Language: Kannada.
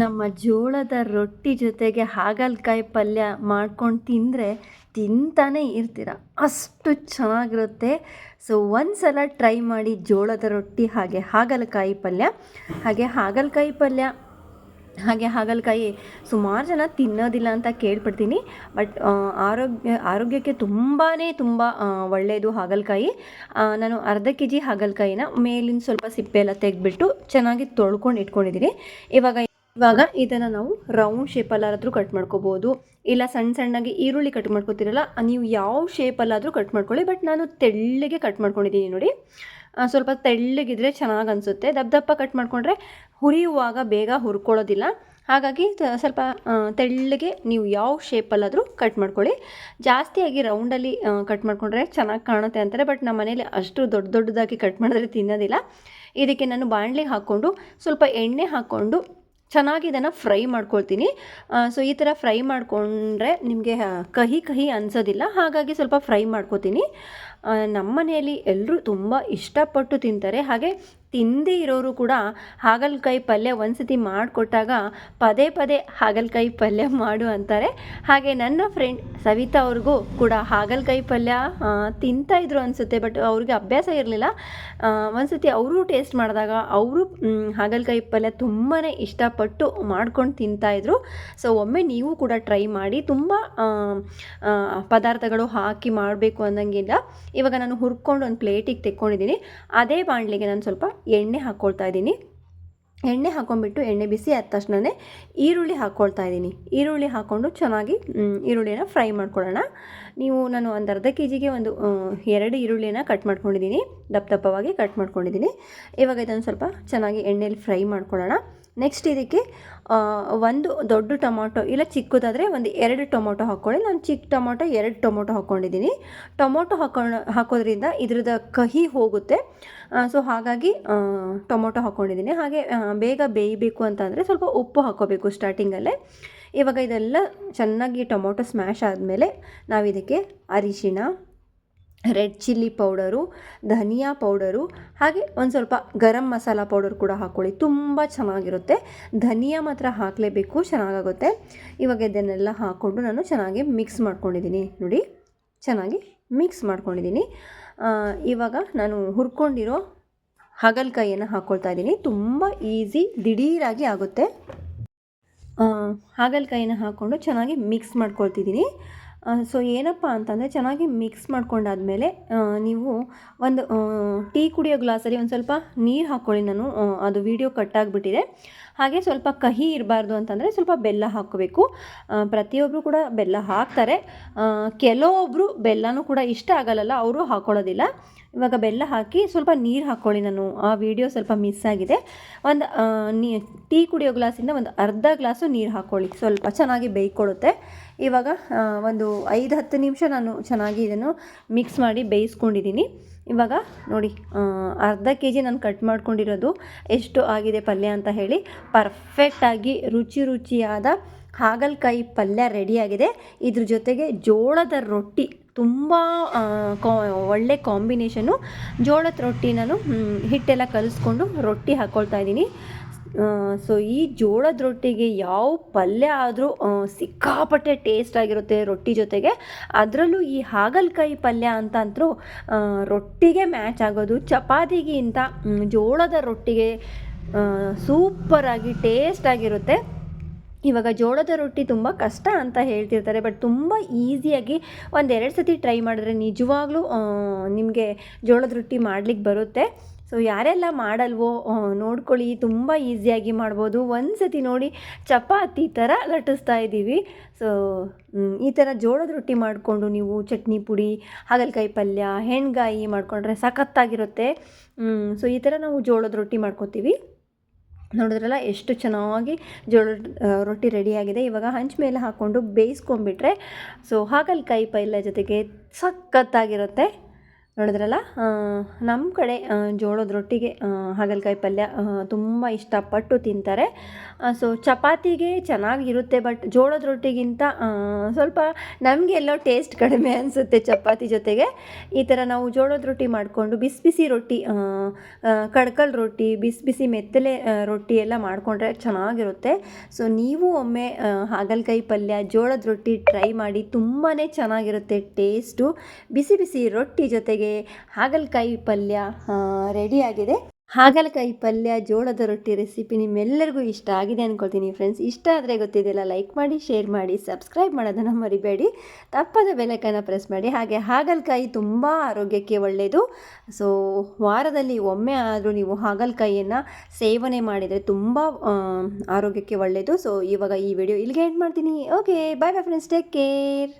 ನಮ್ಮ ಜೋಳದ ರೊಟ್ಟಿ ಜೊತೆಗೆ ಹಾಗಲಕಾಯಿ ಪಲ್ಯ ಮಾಡ್ಕೊಂಡು ತಿಂದರೆ ತಿಂತಾನೇ ಇರ್ತೀರ. ಅಷ್ಟು ಚೆನ್ನಾಗಿರುತ್ತೆ. ಸೊ ಒಂದು ಸಲ ಟ್ರೈ ಮಾಡಿ ಜೋಳದ ರೊಟ್ಟಿ, ಹಾಗೆ ಹಾಗಲಕಾಯಿ ಪಲ್ಯ, ಹಾಗೆ ಹಾಗಲಕಾಯಿ ಪಲ್ಯ, ಹಾಗೆ ಹಾಗಲಕಾಯಿ ಸುಮಾರು ಜನ ತಿನ್ನೋದಿಲ್ಲ ಅಂತ ಕೇಳ್ಪಡ್ತೀನಿ. ಬಟ್ ಆರೋಗ್ಯ, ಆರೋಗ್ಯಕ್ಕೆ ತುಂಬಾ ತುಂಬ ಒಳ್ಳೆಯದು ಹಾಗಲಕಾಯಿ. ನಾನು ಅರ್ಧ ಕೆ ಜಿ ಹಾಗಲಕಾಯಿನ ಮೇಲಿನ ಸ್ವಲ್ಪ ಸಿಪ್ಪೆ ಎಲ್ಲ ತೆಗೆದ್ಬಿಟ್ಟು ಚೆನ್ನಾಗಿ ತೊಳ್ಕೊಂಡು ಇಟ್ಕೊಂಡಿದ್ದೀನಿ ಇವಾಗ ಇವಾಗ ಇದನ್ನು ನಾವು ರೌಂಡ್ ಶೇಪಲ್ಲಾದರೂ ಕಟ್ ಮಾಡ್ಕೋಬೋದು. ಇಲ್ಲ ಸಣ್ಣ ಸಣ್ಣಗೆ ಈರುಳ್ಳಿ ಕಟ್ ಮಾಡ್ಕೋತೀರಲ್ಲ, ನೀವು ಯಾವ ಶೇಪಲ್ಲಾದರೂ ಕಟ್ ಮಾಡ್ಕೊಳ್ಳಿ ಬಟ್ ನಾನು ತೆಳ್ಳಗೆ ಕಟ್ ಮಾಡ್ಕೊಂಡಿದ್ದೀನಿ ನೋಡಿ. ಸ್ವಲ್ಪ ತೆಳ್ಳಗಿದ್ರೆ ಚೆನ್ನಾಗಿ ಅನಿಸುತ್ತೆ. ದಪ್ಪ ದಪ್ಪ ಕಟ್ ಮಾಡಿಕೊಂಡ್ರೆ ಹುರಿಯುವಾಗ ಬೇಗ ಹುರ್ಕೊಳ್ಳೋದಿಲ್ಲ. ಹಾಗಾಗಿ ಸ್ವಲ್ಪ ತೆಳ್ಳಗೆ ನೀವು ಯಾವ ಶೇಪಲ್ಲಾದರೂ ಕಟ್ ಮಾಡ್ಕೊಳ್ಳಿ. ಜಾಸ್ತಿಯಾಗಿ ರೌಂಡಲ್ಲಿ ಕಟ್ ಮಾಡಿಕೊಂಡ್ರೆ ಚೆನ್ನಾಗಿ ಕಾಣುತ್ತೆ ಅಂತಾರೆ ಬಟ್ ನಮ್ಮ ಮನೇಲಿ ಅಷ್ಟು ದೊಡ್ಡ ದೊಡ್ಡದಾಗಿ ಕಟ್ ಮಾಡಿದ್ರೆ ತಿನ್ನೋದಿಲ್ಲ. ಇದಕ್ಕೆ ನಾನು ಬಾಣಲಿಗೆ ಹಾಕ್ಕೊಂಡು ಸ್ವಲ್ಪ ಎಣ್ಣೆ ಹಾಕ್ಕೊಂಡು ಚೆನ್ನಾಗಿ ಇದನ್ನು ಫ್ರೈ ಮಾಡ್ಕೊಳ್ತೀನಿ. ಸೊ ಈ ಥರ ಫ್ರೈ ಮಾಡಿಕೊಂಡ್ರೆ ನಿಮಗೆ ಕಹಿ ಕಹಿ ಅನಿಸೋದಿಲ್ಲ. ಹಾಗಾಗಿ ಸ್ವಲ್ಪ ಫ್ರೈ ಮಾಡ್ಕೋತೀನಿ. ನಮ್ಮ ಮನೆಯಲ್ಲಿ ಎಲ್ಲರೂ ತುಂಬ ಇಷ್ಟಪಟ್ಟು ತಿಂತಾರೆ. ಹಾಗೆ ತಿಂದೇ ಇರೋರು ಕೂಡ ಹಾಗಲಕಾಯಿ ಪಲ್ಯ ಒಂದು ಸತಿ ಮಾಡಿಕೊಟ್ಟಾಗ ಪದೇ ಪದೇ ಹಾಗಲಕಾಯಿ ಪಲ್ಯ ಮಾಡು ಅಂತಾರೆ. ಹಾಗೆ ನನ್ನ ಫ್ರೆಂಡ್ ಸವಿತಾ ಅವ್ರಿಗೂ ಕೂಡ ಹಾಗಲಕಾಯಿ ಪಲ್ಯ ತಿಂತಾಯಿದ್ರು ಅನಿಸುತ್ತೆ. ಬಟ್ ಅವ್ರಿಗೆ ಅಭ್ಯಾಸ ಇರಲಿಲ್ಲ. ಒಂದು ಸತಿ ಅವರು ಟೇಸ್ಟ್ ಮಾಡಿದಾಗ ಅವರು ಹಾಗಲಕಾಯಿ ಪಲ್ಯ ತುಂಬಾ ಇಷ್ಟಪಟ್ಟು ಮಾಡ್ಕೊಂಡು ತಿಂತಾಯಿದ್ರು ಸೊ, ಒಮ್ಮೆ ನೀವು ಕೂಡ ಟ್ರೈ ಮಾಡಿ. ತುಂಬ ಪದಾರ್ಥಗಳು ಹಾಕಿ ಮಾಡಬೇಕು ಅನ್ನೋಂಗಿಲ್ಲ. ಇವಾಗ ನಾನು ಹುರ್ಕೊಂಡು ಒಂದು ಪ್ಲೇಟಿಗೆ ತೆಕ್ಕೊಂಡಿದ್ದೀನಿ. ಅದೇ ಬಾಣಲಿಗೆ ನಾನು ಸ್ವಲ್ಪ ಎಣ್ಣೆ ಹಾಕ್ಕೊಳ್ತಾ ಇದ್ದೀನಿ. ಎಣ್ಣೆ ಹಾಕೊಂಡ್ಬಿಟ್ಟು ಎಣ್ಣೆ ಬಿಸಿ ಆದ ತಕ್ಷಣವೇ ಈರುಳ್ಳಿ ಹಾಕ್ಕೊಳ್ತಾ ಇದ್ದೀನಿ. ಈರುಳ್ಳಿ ಹಾಕ್ಕೊಂಡು ಚೆನ್ನಾಗಿ ಈರುಳ್ಳಿನ ಫ್ರೈ ಮಾಡ್ಕೊಳ್ಳೋಣ. ನೀವು ನಾನು ಒಂದು ಅರ್ಧ ಕೆ ಜಿಗೆ ಒಂದು ಎರಡು ಈರುಳ್ಳಿನ ಕಟ್ ಮಾಡ್ಕೊಂಡಿದ್ದೀನಿ. ದಪ್ಪ ದಪ್ಪವಾಗಿ ಕಟ್ ಮಾಡ್ಕೊಂಡಿದ್ದೀನಿ. ಇವಾಗ ಇದನ್ನು ಸ್ವಲ್ಪ ಚೆನ್ನಾಗಿ ಎಣ್ಣೆಯಲ್ಲಿ ಫ್ರೈ ಮಾಡ್ಕೊಳ್ಳೋಣ. ನೆಕ್ಸ್ಟ್ ಇದಕ್ಕೆ ಒಂದು ದೊಡ್ಡ ಟೊಮೊಟೊ ಇಲ್ಲ ಚಿಕ್ಕದಾದರೆ ಒಂದು ಎರಡು ಟೊಮೊಟೊ ಹಾಕ್ಕೊಳ್ಳಿ. ನಾನು ಚಿಕ್ಕ ಟೊಮೊಟೊ, ಎರಡು ಟೊಮೊಟೊ ಹಾಕ್ಕೊಂಡಿದ್ದೀನಿ. ಟೊಮೊಟೊ ಹಾಕೊಂಡು ಹಾಕೋದ್ರಿಂದ ಇದ್ರದ್ದು ಕಹಿ ಹೋಗುತ್ತೆ. ಸೊ ಹಾಗಾಗಿ ಟೊಮೊಟೊ ಹಾಕ್ಕೊಂಡಿದ್ದೀನಿ. ಹಾಗೆ ಬೇಗ ಬೇಯಬೇಕು ಅಂತಂದರೆ ಸ್ವಲ್ಪ ಉಪ್ಪು ಹಾಕೋಬೇಕು ಸ್ಟಾರ್ಟಿಂಗಲ್ಲೇ. ಇವಾಗ ಇದೆಲ್ಲ ಚೆನ್ನಾಗಿ ಟೊಮೊಟೊ ಸ್ಮ್ಯಾಶ್ ಆದಮೇಲೆ ನಾವು ಇದಕ್ಕೆ ಅರಿಶಿಣ ರೆಡ್ ಚಿಲ್ಲಿ ಪೌಡರು, ಧನಿಯಾ ಪೌಡರು, ಹಾಗೆ ಒಂದು ಸ್ವಲ್ಪ ಗರಂ ಮಸಾಲ ಪೌಡರ್ ಕೂಡ ಹಾಕ್ಕೊಳ್ಳಿ ತುಂಬ ಚೆನ್ನಾಗಿರುತ್ತೆ. ಧನಿಯಾ ಮಾತ್ರ ಹಾಕಲೇಬೇಕು, ಚೆನ್ನಾಗಾಗುತ್ತೆ. ಇವಾಗ ಇದನ್ನೆಲ್ಲ ಹಾಕ್ಕೊಂಡು ನಾನು ಚೆನ್ನಾಗಿ ಮಿಕ್ಸ್ ಮಾಡ್ಕೊಂಡಿದ್ದೀನಿ. ನೋಡಿ, ಚೆನ್ನಾಗಿ ಮಿಕ್ಸ್ ಮಾಡ್ಕೊಂಡಿದ್ದೀನಿ. ಇವಾಗ ನಾನು ಹುರ್ಕೊಂಡಿರೋ ಹಾಗಲಕಾಯಿಯನ್ನು ಹಾಕ್ಕೊಳ್ತಾ ಇದ್ದೀನಿ. ತುಂಬ ಈಸಿ ದಿಢೀರಾಗಿ ಆಗುತ್ತೆ. ಹಾಗಲಕಾಯಿನ ಹಾಕ್ಕೊಂಡು ಚೆನ್ನಾಗಿ ಮಿಕ್ಸ್ ಮಾಡ್ಕೊಳ್ತಿದ್ದೀನಿ. ಸೊ ಏನಪ್ಪ ಅಂತಂದರೆ ಚೆನ್ನಾಗಿ ಮಿಕ್ಸ್ ಮಾಡ್ಕೊಂಡಾದಮೇಲೆ ನೀವು ಒಂದು ಟೀ ಕುಡಿಯೋ ಗ್ಲಾಸಲ್ಲಿ ಒಂದು ಸ್ವಲ್ಪ ನೀರು ಹಾಕ್ಕೊಳ್ಳಿ ನಾನು ಅದು ವೀಡಿಯೋ ಕಟ್ಟಾಗಿಬಿಟ್ಟಿದೆ ಹಾಗೆ ಸ್ವಲ್ಪ ಕಹಿ ಇರಬಾರ್ದು ಅಂತಂದರೆ ಸ್ವಲ್ಪ ಬೆಲ್ಲ ಹಾಕಬೇಕು. ಪ್ರತಿಯೊಬ್ಬರು ಕೂಡ ಬೆಲ್ಲ ಹಾಕ್ತಾರೆ. ಕೆಲವೊಬ್ಬರು ಬೆಲ್ಲನೂ ಕೂಡ ಇಷ್ಟ ಆಗಲ್ಲಲ್ಲ, ಅವರು ಹಾಕ್ಕೊಳ್ಳೋದಿಲ್ಲ ಇವಾಗ ಬೆಲ್ಲ ಹಾಕಿ ಸ್ವಲ್ಪ ನೀರು ಹಾಕ್ಕೊಳ್ಳಿ ನಾನು. ಆ ವಿಡಿಯೋ ಸ್ವಲ್ಪ ಮಿಸ್ ಆಗಿದೆ. ಒಂದು ನೀ, ಟೀ ಕುಡಿಯೋ ಗ್ಲಾಸಿಂದ ಒಂದು ಅರ್ಧ ಗ್ಲಾಸು ನೀರು ಹಾಕ್ಕೊಳ್ಳಿ ಸ್ವಲ್ಪ ಚೆನ್ನಾಗಿ ಬೇಯ್ಕೊಳ್ಳುತ್ತೆ. ಇವಾಗ ಒಂದು ಐದು, ಹತ್ತು ನಿಮಿಷ ನಾನು ಚೆನ್ನಾಗಿ ಇದನ್ನು ಮಿಕ್ಸ್ ಮಾಡಿ ಬೇಯಿಸ್ಕೊಂಡಿದ್ದೀನಿ ಇವಾಗ ನೋಡಿ ಅರ್ಧ ಕೆ ಜಿ ನಾನು ಕಟ್ ಮಾಡ್ಕೊಂಡಿರೋದು ಎಷ್ಟು ಆಗಿದೆ ಪಲ್ಯ ಅಂತ ಹೇಳಿ. ಪರ್ಫೆಕ್ಟಾಗಿ ರುಚಿ ರುಚಿಯಾದ ಹಾಗಲಕಾಯಿ ಪಲ್ಯ ರೆಡಿಯಾಗಿದೆ ಇದ್ರ ಜೊತೆಗೆ ಜೋಳದ ರೊಟ್ಟಿ. ತುಂಬ ಕಾ, ಒಳ್ಳೆ ಕಾಂಬಿನೇಷನು ಜೋಳದ ರೊಟ್ಟಿ ನಾನು ಹಿಟ್ಟೆಲ್ಲ ಕಲಿಸ್ಕೊಂಡು ರೊಟ್ಟಿ ಹಾಕ್ಕೊಳ್ತಾ ಇದ್ದೀನಿ. ಸೊ ಈ ಜೋಳದ ರೊಟ್ಟಿಗೆ ಯಾವ ಪಲ್ಯ ಆದರೂ ಸಿಕ್ಕಾಪಟ್ಟೆ ಟೇಸ್ಟ್ ಆಗಿರುತ್ತೆ ರೊಟ್ಟಿ ಜೊತೆಗೆ. ಅದರಲ್ಲೂ ಈ ಹಾಗಲಕಾಯಿ ಪಲ್ಯ ಅಂತ ಅಂತರೂ ರೊಟ್ಟಿಗೆ ಮ್ಯಾಚ್ ಆಗೋದು. ಚಪಾತಿಗಿಂತ ಜೋಳದ ರೊಟ್ಟಿಗೆ ಸೂಪರಾಗಿ ಟೇಸ್ಟ್ ಆಗಿರುತ್ತೆ. ಇವಾಗ ಜೋಳದ ರೊಟ್ಟಿ ತುಂಬ ಕಷ್ಟ ಅಂತ ಹೇಳ್ತಿರ್ತಾರೆ ಬಟ್ ತುಂಬ ಈಸಿಯಾಗಿ ಒಂದೆರಡು ಸತಿ ಟ್ರೈ ಮಾಡಿದ್ರೆ ನಿಜವಾಗ್ಲೂ ನಿಮಗೆ ಜೋಳದ ರೊಟ್ಟಿ ಮಾಡ್ಲಿಕ್ಕೆ ಬರುತ್ತೆ. ಸೊ ಯಾರೆಲ್ಲ ಮಾಡಲ್ವೋ ನೋಡ್ಕೊಳ್ಳಿ, ತುಂಬ ಈಸಿಯಾಗಿ ಮಾಡ್ಬೋದು. ಒಂದು ಸತಿ ನೋಡಿ ಚಪಾತಿ ಥರ ಲಟ್ಟಿಸ್ತಾ ಇದ್ದೀವಿ. ಸೊ ಈ ಥರ ಜೋಳದ ರೊಟ್ಟಿ ಮಾಡಿಕೊಂಡು ನೀವು ಚಟ್ನಿ ಪುಡಿ, ಹಾಗಲಕಾಯಿ ಪಲ್ಯ, ಹೆಣ್ಗಾಯಿ ಮಾಡಿಕೊಂಡ್ರೆ ಸಖತ್ತಾಗಿರುತ್ತೆ. ಸೊ ಈ ಥರ ನಾವು ಜೋಳದ ರೊಟ್ಟಿ ಮಾಡ್ಕೋತೀವಿ. ನೋಡಿದ್ರಲ್ಲ ಎಷ್ಟು ಚೆನ್ನಾಗಿ ಜೋಳ ರೊಟ್ಟಿ ರೆಡಿಯಾಗಿದೆ. ಇವಾಗ ಹಂಚ ಮೇಲೆ ಹಾಕ್ಕೊಂಡು ಬೇಯಿಸ್ಕೊಂಬಿಟ್ರೆ ಸೊ ಹಾಗಲಕಾಯಿ ಪಲ್ಯ ಜೊತೆಗೆ ಸಖತ್ತಾಗಿರುತ್ತೆ. ನೋಡಿದ್ರಲ್ಲ? ನಮ್ಮ ಕಡೆ ಜೋಳದ ರೊಟ್ಟಿಗೆ ಹಾಗಲಕಾಯಿ ಪಲ್ಯ ತುಂಬ ಇಷ್ಟಪಟ್ಟು ತಿಂತಾರೆ. ಸೊ, ಚಪಾತಿಗೆ ಚೆನ್ನಾಗಿರುತ್ತೆ, ಬಟ್ ಜೋಳದ ರೊಟ್ಟಿಗಿಂತ ಸ್ವಲ್ಪ ನಮಗೆ ಎಲ್ಲೋ ಟೇಸ್ಟ್ ಕಡಿಮೆ ಅನಿಸುತ್ತೆ ಚಪಾತಿ ಜೊತೆಗೆ. ಈ ಥರ ನಾವು ಜೋಳದ ರೊಟ್ಟಿ ಮಾಡಿಕೊಂಡು ಬಿಸಿ ಬಿಸಿ ರೊಟ್ಟಿ ಕಡ್ಕಲ್ ರೊಟ್ಟಿ, ಬಿಸಿ ಬಿಸಿ ಮೆತ್ತಲೆ ರೊಟ್ಟಿ ಎಲ್ಲ ಮಾಡಿಕೊಂಡ್ರೆ ಚೆನ್ನಾಗಿರುತ್ತೆ. ಸೊ, ನೀವು ಒಮ್ಮೆ ಹಾಗಲಕಾಯಿ ಪಲ್ಯ ಜೋಳದ ರೊಟ್ಟಿ ಟ್ರೈ ಮಾಡಿ ತುಂಬಾ ಚೆನ್ನಾಗಿರುತ್ತೆ ಟೇಸ್ಟು. ಬಿಸಿ ಬಿಸಿ ರೊಟ್ಟಿ ಜೊತೆಗೆ ಹಾಗಲಕಾಯಿ ಪಲ್ಯ ರೆಡಿಯಾಗಿದೆ ಹಾಗಲಕಾಯಿ ಪಲ್ಯ, ಜೋಳದ ರೊಟ್ಟಿ ರೆಸಿಪಿ ನಿಮ್ಮೆಲ್ಲರಿಗೂ ಇಷ್ಟ ಆಗಿದೆ ಅಂದ್ಕೊಳ್ತೀನಿ ಫ್ರೆಂಡ್ಸ್ ಇಷ್ಟ ಆದರೆ ಗೊತ್ತಿದೆಯಲ್ಲ ಲೈಕ್ ಮಾಡಿ ಶೇರ್ ಮಾಡಿ ಸಬ್ಸ್ಕ್ರೈಬ್ ಮಾಡೋದನ್ನು ಮರಿಬೇಡಿ. ತಪ್ಪದ ಬೆಲಕನ್ನು ಪ್ರೆಸ್ ಮಾಡಿ. ಹಾಗೆ ಹಾಗಲಕಾಯಿ ತುಂಬ ಆರೋಗ್ಯಕ್ಕೆ ಒಳ್ಳೆಯದು ಸೊ ವಾರದಲ್ಲಿ ಒಮ್ಮೆ ಆದರೂ ನೀವು ಹಾಗಲಕಾಯಿಯನ್ನು ಸೇವನೆ ಮಾಡಿದರೆ ತುಂಬ ಆರೋಗ್ಯಕ್ಕೆ ಒಳ್ಳೆಯದು ಸೊ ಇವಾಗ ಈ ವಿಡಿಯೋ ಇಲ್ಲಿಗೆ ಎಂಡ್ ಮಾಡ್ತೀನಿ. Okay bye bye friends take care